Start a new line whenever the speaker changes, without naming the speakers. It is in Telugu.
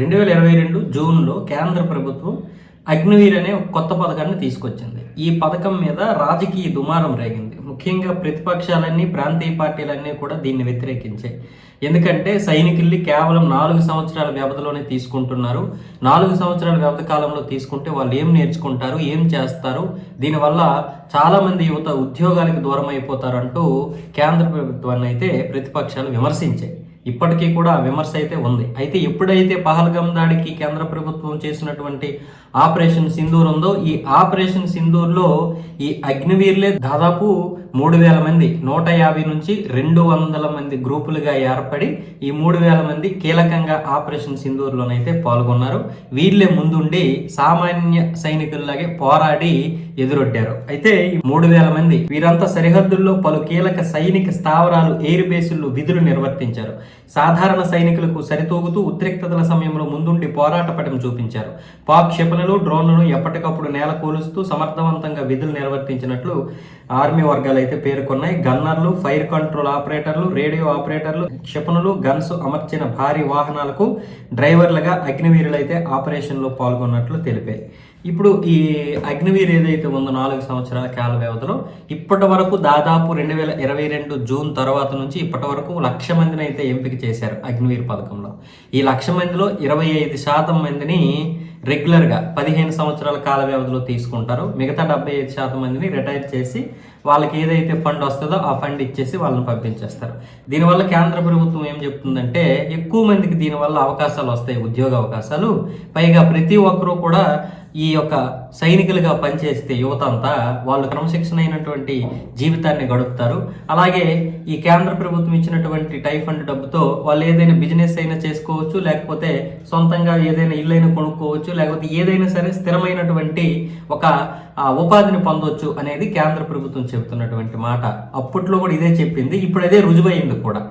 రెండు వేల ఇరవై రెండు జూన్లో కేంద్ర ప్రభుత్వం అగ్నివీర్ అనే కొత్త పథకాన్ని తీసుకొచ్చింది. ఈ పథకం మీద రాజకీయ దుమారం రేగింది. ముఖ్యంగా ప్రతిపక్షాలన్నీ ప్రాంతీయ పార్టీలన్నీ కూడా దీన్ని వ్యతిరేకించాయి. ఎందుకంటే సైనికుల్ని కేవలం నాలుగు సంవత్సరాల వ్యవధిలోనే తీసుకుంటున్నారు. నాలుగు సంవత్సరాల వ్యవధి కాలంలో తీసుకుంటే వాళ్ళు ఏం నేర్చుకుంటారు ఏం చేస్తారు? దీనివల్ల చాలామంది యువత ఉద్యోగాలకు దూరం అయిపోతారంటూ కేంద్ర ప్రభుత్వాన్ని అయితే ప్రతిపక్షాలు విమర్శించాయి. ఇప్పటికీ కూడా విమర్శ అయితే ఉంది. అయితే ఎప్పుడైతే పహల్గం దాడికి కేంద్ర ప్రభుత్వం చేసినటువంటి ఆపరేషన్ సింధూర్ ఉందో ఈ ఆపరేషన్ సింధూర్లో ఈ అగ్నివీర్లే దాదాపు మూడు వేల మంది నూట యాభై నుంచి రెండు వందల మంది గ్రూపులుగా ఏర్పడి ఈ మూడు వేల మంది కీలకంగా ఆపరేషన్ సింధూర్లోనైతే పాల్గొన్నారు. వీళ్ళే ముందుండి సామాన్య సైనికుల్లాగే పోరాడి ఎదురొడ్డారు. అయితే ఈ మూడు వేల మంది వీరంతా సరిహద్దుల్లో పలు కీలక సైనిక స్థావరాలు ఎయిర్ బేసుల్లో విధులు నిర్వర్తించారు. సాధారణ సైనికులకు సరితూగుతూ ఉద్రిక్తతల సమయంలో ముందుండి పోరాట పటం చూపించారు. పాక్ క్షిపణులు డ్రోన్లను ఎప్పటికప్పుడు నేల కూలుస్తూ సమర్థవంతంగా విధులు నిర్వర్తించినట్లు ఆర్మీ వర్గాలు అయితే పేర్కొన్నాయి. గన్నర్లు ఫైర్ కంట్రోల్ ఆపరేటర్లు రేడియో ఆపరేటర్లు క్షిపణులు గన్స్ అమర్చిన భారీ వాహనాలకు డ్రైవర్లుగా అగ్నివీరులైతే ఆపరేషన్లో పాల్గొన్నట్లు తెలిపాయి. ఇప్పుడు ఈ అగ్నివీర్ ఏదైతే ఉందో నాలుగు సంవత్సరాల కాల వ్యవధిలో ఇప్పటి వరకు దాదాపు రెండు వేల ఇరవై రెండు జూన్ తర్వాత నుంచి ఇప్పటి వరకు లక్ష మందిని అయితే ఎంపిక చేశారు అగ్నివీర్ పథకంలో. ఈ లక్ష మందిలో ఇరవై ఐదు శాతం మందిని రెగ్యులర్గా పదిహేను సంవత్సరాల కాల వ్యవధిలో తీసుకుంటారు. మిగతా డెబ్బై ఐదు శాతం మందిని రిటైర్ చేసి వాళ్ళకి ఏదైతే ఫండ్ వస్తుందో ఆ ఫండ్ ఇచ్చేసి వాళ్ళని పంపించేస్తారు. దీనివల్ల కేంద్ర ప్రభుత్వం ఏం చెప్తుందంటే ఎక్కువ మందికి దీనివల్ల అవకాశాలు వస్తాయి ఉద్యోగ అవకాశాలు. పైగా ప్రతి ఒక్కరూ కూడా ఈ యొక్క సైనికులుగా పనిచేస్తే యువత అంతా వాళ్ళు క్రమశిక్షణ అయినటువంటి జీవితాన్ని గడుపుతారు. అలాగే ఈ కేంద్ర ప్రభుత్వం ఇచ్చినటువంటి టై ఫండ్ డబ్బుతో వాళ్ళు ఏదైనా బిజినెస్ అయినా చేసుకోవచ్చు లేకపోతే సొంతంగా ఏదైనా ఇల్లు అయినా కొనుక్కోవచ్చు లేకపోతే ఏదైనా సరే స్థిరమైనటువంటి ఒక ఉపాధిని పొందవచ్చు అనేది కేంద్ర ప్రభుత్వం చెబుతున్నటువంటి మాట. అప్పట్లో కూడా ఇదే చెప్పింది ఇప్పుడు అదే రుజువైంది కూడా.